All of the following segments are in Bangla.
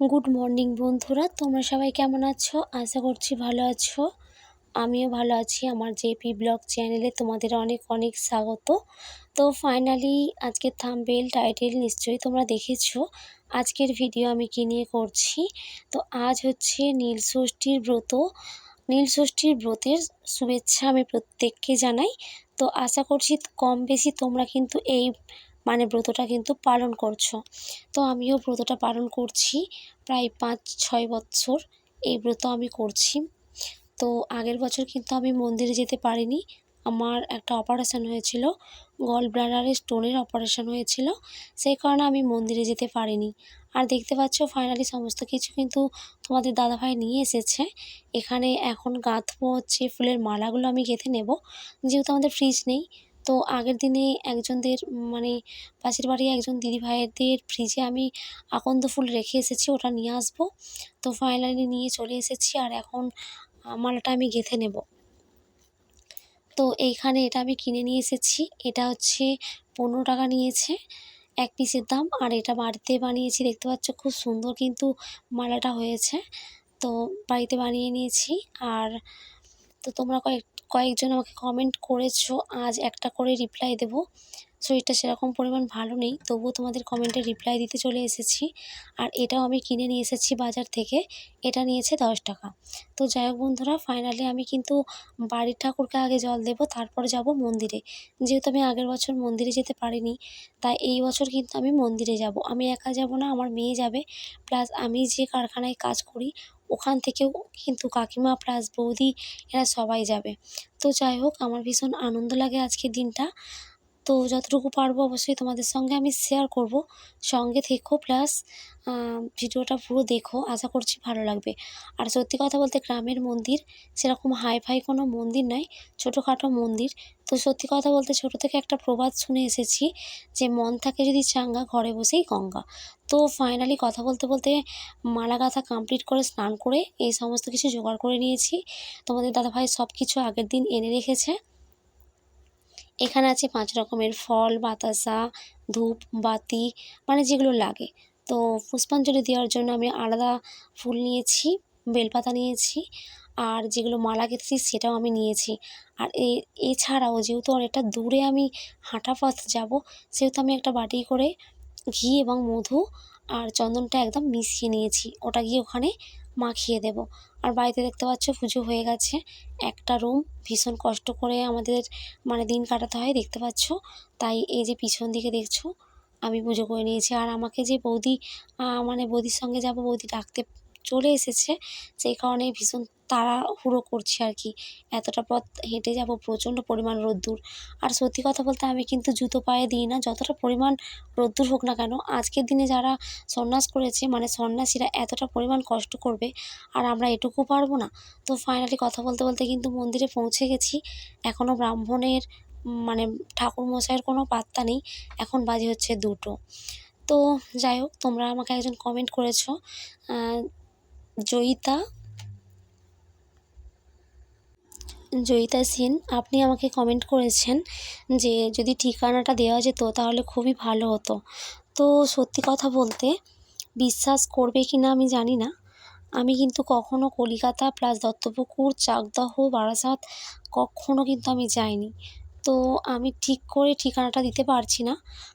গুড মর্নিং বন্ধুরা, তোমরা সবাই কেমন আছো? আশা করছি ভালো আছো। আমিও ভালো আছি, আমার জেপি ব্লগ চ্যানেলে তোমাদের অনেক অনেক স্বাগত। তো ফাইনালি আজকের থাম্বেল টাইটেল নিশ্চয়ই তোমরা দেখেছ। আজকের ভিডিও আমি কী নিয়ে করছি? তো আজ হচ্ছে নীল ষষ্ঠীর ব্রত। নীল ষষ্ঠীর ব্রতের শুভেচ্ছা আমি প্রত্যেককে জানাই। তো আশা করছি কম বেশি তোমরা কিন্তু এই মানে ব্রতটা কিন্তু পালন করছ। তো আমিও ব্রতটা পালন করছি, প্রায় পাঁচ, ছয় বৎসর এই ব্রত আমি করছি। তো আগের বছর কিন্তু আমি মন্দিরে যেতে পারিনি, আমার একটা অপারেশান হয়েছিল গল ব্লাডারের স্টোনের অপারেশান হয়েছিল, সেই কারণে আমি মন্দিরে যেতে পারিনি। আর দেখতে পাচ্ছ ফাইনালি সমস্ত কিছু কিন্তু তোমাদের দাদাভাই নিয়ে এসেছে। এখানে এখন গাঁথবো হচ্ছে, ফুলের মালাগুলো আমি গেঁথে নেব। যেহেতু আমাদের ফ্রিজ নেই তো আগের দিনে একজনদের মানে পাশের বাড়ি একজন দিদিভাইদের ফ্রিজে আমি আকন্দ ফুল রেখে এসেছি, ওটা নিয়ে আসব। তো ফাইনালি নিয়ে চলে এসেছি আর এখন মালাটা আমি গেঁথে নেব। তো এইখানে এটা আমি কিনে নিয়ে এসেছি, এটা হচ্ছে পনেরো টাকা নিয়েছে এক পিসের দাম আর এটা বাড়িতে বানিয়েছি, দেখতে পাচ্ছ খুব সুন্দর কিন্তু মালাটা হয়েছে। তো বাড়িতে বানিয়ে নিয়েছি আর তো তোমরা কয়েক কয়েকজন আমাকে কমেন্ট করেছ আজ একটা করে রিপ্লাই দেবো। শরীরটা সেরকম পরিমাণ ভালো নেই, তবুও তোমাদের কমেন্টে রিপ্লাই দিতে চলে এসেছি। আর এটাও আমি কিনে নিয়ে এসেছি বাজার থেকে, এটা নিয়েছে দশ টাকা। তো যাই হোক বন্ধুরা ফাইনালি আমি কিন্তু বাড়ির ঠাকুরকে আগে জল দেবো, তারপর যাব মন্দিরে। যেহেতু আমি আগের বছর মন্দিরে যেতে পারিনি, তাই এই বছর কিন্তু আমি মন্দিরে যাব। আমি একা যাব না, আমার মেয়ে যাবে। প্লাস আমি যে কারখানায় কাজ করি, ওখান থেকেও কিন্তু কাকিমা প্লাস বৌদি এরা সবাই যাবে। তো যাই হোক, আমার ভীষণ আনন্দ লাগে আজকের দিনটা। তো যতটুকু পারব অবশ্যই তোমাদের সঙ্গে আমি শেয়ার করব। সঙ্গে থেকো প্লাস ভিডিওটা পুরো দেখো, আশা করছি ভালো লাগবে। আর সত্যি কথা বলতে গ্রামের মন্দির সেরকম হাই ফাই কোনো মন্দির নয় ছোটোখাটো মন্দির। তো সত্যি কথা বলতে ছোটো থেকে একটা প্রবাদ শুনে এসেছি যে মন থাকে যদি চাঙ্গা, ঘরে বসেই গঙ্গা। তো ফাইনালি কথা বলতে বলতে মালা গাঁথা কমপ্লিট করে স্নান করে এই সমস্ত কিছু জোগাড় করে নিয়েছি। তোমাদের দাদাভাই সব কিছু আগের দিন এনে রেখেছে। এখানে আছে পাঁচ রকমের ফল, বাতাসা, ধূপ, বাতি মানে যেগুলো লাগে। তো পুষ্পাঞ্জলি দেওয়ার জন্য আমি আলাদা ফুল নিয়েছি, বেলপাতা নিয়েছি, আর যেগুলো মালা গেঁথেছি সেটাও আমি নিয়েছি। আর এ, এছাড়াও যেহেতু অনেকটা দূরে আমি হাঁটা পথ যাব, সেহেতু আমি একটা বাটি করে ঘি এবং মধু আর চন্দনটা একদম মিশিয়ে নিয়েছি। ওটা গিয়ে ওখানে মাখিয়ে দেব। আর বাড়িতে দেখতে পাচ্ছ পুজো হয়ে গেছে। একটা রুম ভীষণ কষ্ট করে আমাদের মানে দিন কাটাতে হয়, দেখতে পাচ্ছ? তাই এই যে পিছন দিকে দেখছ, আমি পুজো করে নিয়েছি। আর আমাকে যে বৌদি মানে বৌদির সঙ্গে যাব, বৌদি ডাকতে চলে এসেছে। সেই কারণে ভীষণ তাড়াহুড়ো করছি আর কি। এতটা পথ হেঁটে যাব, প্রচণ্ড পরিমাণ রোদ্দুর। আর সত্যি কথা বলতে আমি কিন্তু জুতো পায়ে দিই না, যতটা পরিমাণ রোদ্দুর হোক না কেন, আজকের দিনে যারা সন্ন্যাস করেছে মানে সন্ন্যাসীরা এতটা পরিমাণ কষ্ট করবে, আর আমরা এটুকু পারব না। তো ফাইনালি কথা বলতে বলতে কিন্তু মন্দিরে পৌঁছে গেছি। এখনও ব্রাহ্মণের মানে ঠাকুরমশাইয়ের কোনো পাত্তা নেই। এখন বাজে হচ্ছে দুটো। তো যাই হোক, তোমরা আমাকে একজন কমেন্ট করেছ জয়িতা? জয়িতা সেন, আপনি আমাকে কমেন্ট করেছেন যে যদি ঠিকানাটা দেওয়া যেত তাহলে খুবই ভালো হতো। তো সত্যি কথা বলতে বিশ্বাস করবে কি না আমি জানি না। আমি কিন্তু কখনও কলিকাতা প্লাস দত্তপুকুর, চাকদাহ, বারাসাত কখনও কিন্তু আমি যাইনি। তো আমি ঠিক করে ঠিকানাটা দিতে পারছি না,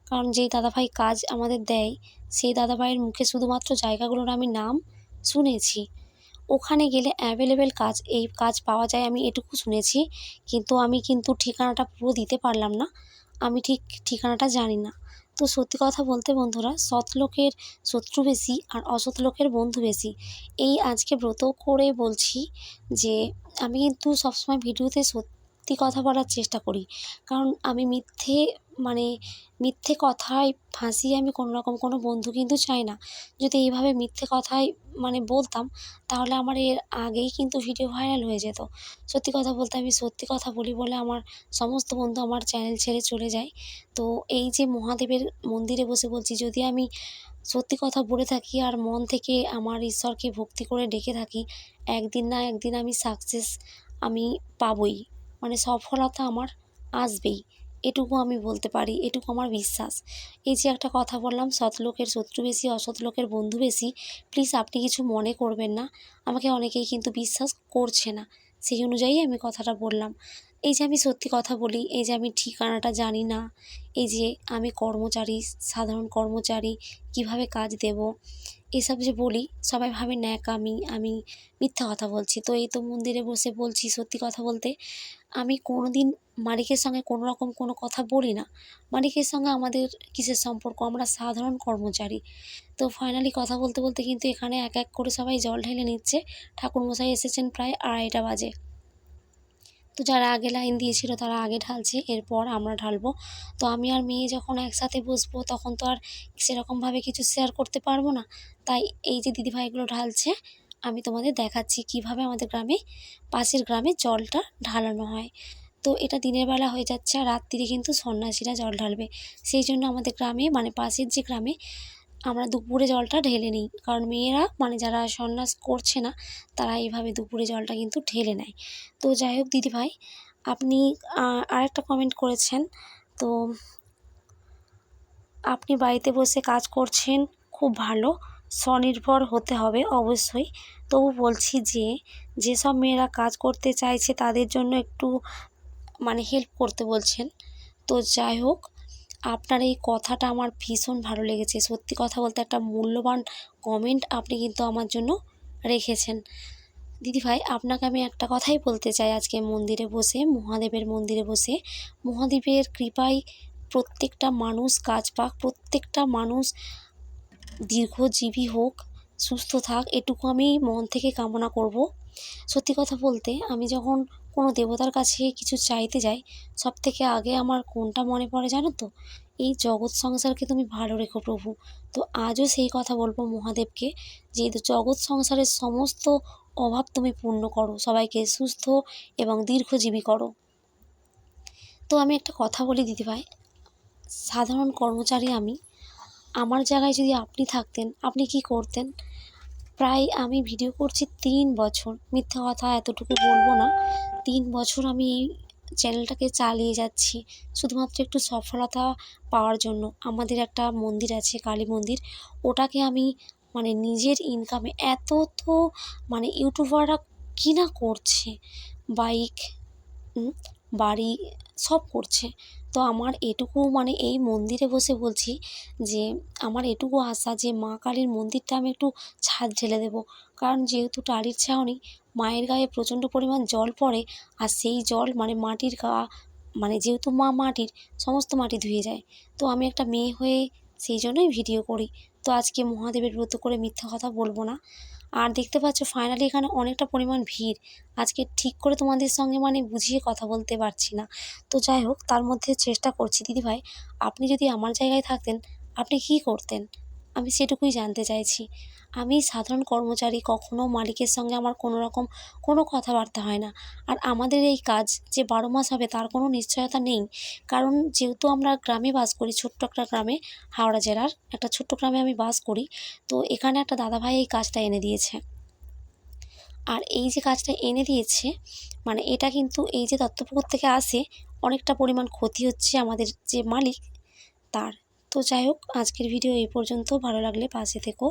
কারণ যেই দাদাভাই কাজ আমাদের দেয়, সেই দাদাভাইয়ের মুখে শুধুমাত্র জায়গাগুলোর আমি নাম শুনেছি। ওখানে গেলে অ্যাভেলেবেল কাজ, এই কাজ পাওয়া যায় আমি এটুকু শুনেছি। কিন্তু আমি কিন্তু ঠিকানাটা পুরো দিতে পারলাম না। আমি ঠিক ঠিকানাটা জানি না। তো সত্যি কথা বলতে বন্ধুরা, সৎ লোকের শত্রু বেশি আর অসৎ লোকের বন্ধু বেশি। এই আজকে ব্রত করে বলছি যে, আমি কিন্তু সবসময় ভিডিওতে সত্যি কথা বলার চেষ্টা করি। কারণ আমি মিথ্যে মানে মিথ্যে কথায় ফাঁসিয়ে আমি কোনো রকম কোনো বন্ধু কিন্তু চাই না। যদি এইভাবে মিথ্যে কথায় মানে বলতাম, তাহলে আমার এর আগেই কিন্তু ভিডিও ভাইরাল হয়ে যেত। সত্যি কথা বলতে আমি সত্যি কথা বলি বলে আমার সমস্ত বন্ধু আমার চ্যানেল ছেড়ে চলে যায়। তো এই যে মহাদেবের মন্দিরে বসে বলছি, যদি আমি সত্যি কথা বলে থাকি আর মন থেকে আমার ঈশ্বরকে ভক্তি করে ডেকে থাকি, একদিন না একদিন আমি সাকসেস আমি পাবই। মানে সফলতা আমার আসবেই। এটুকু আমি বলতে পারি, এটুকু আমার বিশ্বাস। এই যে একটা কথা বললাম, সৎ লোকের শত্রু বেশি, অসৎ লোকের বন্ধু বেশি প্লিজ আপনি কিছু মনে করবেন না। আমাকে অনেকেই কিন্তু বিশ্বাস করছে না। সেই অনুযায়ী আমি কথাটা বললাম। এই যে আমি সত্যি কথা বলি, এই যে আমি ঠিকানাটা জানি না, এই যে আমি কর্মচারী, সাধারণ কর্মচারী, কীভাবে কাজ দেব, এসব যে বলি, সবাই ভাবে ন্যাকামি আমি আমি মিথ্যা কথা বলছি। তো এই তো মন্দিরে বসে বলছি সত্যি কথা বলতে, আমি কোনো দিন মালিকের সঙ্গে কোনো রকম কোনো কথা বলি না। মালিকের সঙ্গে আমাদের কিসের সম্পর্ক? আমরা সাধারণ কর্মচারী। তো ফাইনালি কথা বলতে বলতে কিন্তু এখানে এক এক করে সবাই জল ঢেলে নিচ্ছে। ঠাকুরমশাই এসেছেন প্রায় আড়াইটা বাজে। তো যারা আগে লাইন দিয়েছিল তারা আগে ঢালছে, এরপর আমরা ঢালবো। তো আমি আর মেয়ে যখন একসাথে বসবো তখন তো আর সেরকমভাবে কিছু শেয়ার করতে পারব না। তাই এই যে দিদিভাইগুলো ঢালছে, আমি তোমাদের দেখাচ্ছি কীভাবে আমাদের গ্রামে, পাশের গ্রামে জলটা ঢালানো হয়। তো এটা দিনের বেলা হয়ে যাচ্ছে আর রাত্রিরে কিন্তু সন্ন্যাসীরা জল ঢালবে। সেই জন্য আমাদের গ্রামে মানে পাশের যে গ্রামে আমরা দুপুরে জলটা ঢেলে নিই। কারণ মেয়েরা মানে যারা সন্ন্যাস করছে না, তারা এইভাবে দুপুরে জলটা কিন্তু ঢেলে নেয়। তো যাই হোক দিদিভাই আপনি আরেকটা কমেন্ট করেছেন। তো আপনি বাড়িতে বসে কাজ করছেন, খুব ভালো। স্বনির্ভর হতে হবে অবশ্যই। তবু বলছি যে, যেসব মেয়েরা কাজ করতে চাইছে, তাদের জন্য একটু মানে হেল্প করতে বলছেন। তো যাই হোক আপনার এই কথাটা আমার ভীষণ ভালো লেগেছে। সত্যি কথা বলতে একটা মূল্যবান কমেন্ট আপনি কিন্তু আমার জন্য রেখেছেন। দিদিভাই, আপনাকে আমি একটা কথাই বলতে চাই আজকে মন্দিরে বসে, মহাদেবের মন্দিরে বসে। মহাদেবের কৃপায় প্রত্যেকটা মানুষ কাজ পাক, প্রত্যেকটা মানুষ দীর্ঘজীবী হোক, সুস্থ থাক, এটুকু আমি মন থেকে কামনা করব। সত্যি কথা বলতে, আমি যখন কোনো দেবতার কাছে কিছু চাইতে যাই সব থেকে আগে আমার কোনটা মনে পড়ে জানো তো? এই জগৎ সংসারকে তুমি ভালো রেখো প্রভু। তো আজও সেই কথা বলব মহাদেবকে, যে জগৎ সংসারের সমস্ত অভাব তুমি পূর্ণ করো, সবাইকে সুস্থ এবং দীর্ঘজীবী করো। তো আমি একটা কথা বলি দিদিভাই সাধারণ কর্মচারী আমি, আমার জায়গায় যদি আপনি থাকতেন, আপনি কি করতেন? প্রায় আমি ভিডিও করছি তিন বছর। মিথ্যা কথা এতটুকু বলব না। তিন বছর আমি এই চ্যানেলটাকে চালিয়ে যাচ্ছি, শুধুমাত্র একটু সফলতা পাওয়ার জন্য। আমাদের একটা মন্দির আছে, কালী মন্দির। ওটাকে আমি মানে নিজের ইনকামে এত তো মানে ইউটিউবাররা কী না করছে? বাইক বাড়ি সব করছে। তো আমার এটুকু মানে এই মন্দিরে বসে বলছি যে, আমার এটুকু আশা যে মা কালীর মন্দিরটা আমি একটু ছাদ ঢেলে দেবো। কারণ যেহেতু টালির ছাউনি, মায়ের গায়ে প্রচণ্ড পরিমাণ জল পড়ে আর সেই জল মানে মাটির গা মানে যেহেতু মা মাটির, সমস্ত মাটি ধুয়ে যায়। তো আমি একটা মেয়ে হয়ে সেই জন্যই ভিডিও করি। তো আজকে মহাদেবের ব্রত করে মিথ্যা কথা বলব না। আর দেখতে পাচ্ছ ফাইনালি এখানে অনেকটা পরিমাণ ভিড়। আজকে ঠিক করে তোমাদের সঙ্গে মানে বুঝিয়ে কথা বলতে পারছি না। তো যাই হোক, তার মধ্যে চেষ্টা করছি, দিদিভাই, আপনি যদি আমার জায়গায় থাকতেন, আপনি কি করতেন? আমি সেটুকুই জানতে চাইছি। আমি সাধারণ কর্মচারী কখনও মালিকের সঙ্গে আমার কোনো রকম কোনো কথাবার্তা হয় না। আর আমাদের এই কাজ যে বারো মাস হবে তার কোনো নিশ্চয়তা নেই। কারণ যেহেতু আমরা গ্রামে বাস করি, ছোট্ট একটা গ্রামে, হাওড়া জেলার একটা ছোট্ট গ্রামে আমি বাস করি, তো এখানে একটা দাদাভাই এই কাজটা এনে দিয়েছে। আর এই যে কাজটা এনে দিয়েছে মানে এটা কিন্তু এই যে দত্তপুকুর থেকে আসে, অনেকটা পরিমাণ ক্ষতি হচ্ছে আমাদের যে মালিক, তার। তো যাই হোক আজকের ভিডিও এই পর্যন্ত। ভালো লাগলে পাশে থেকো।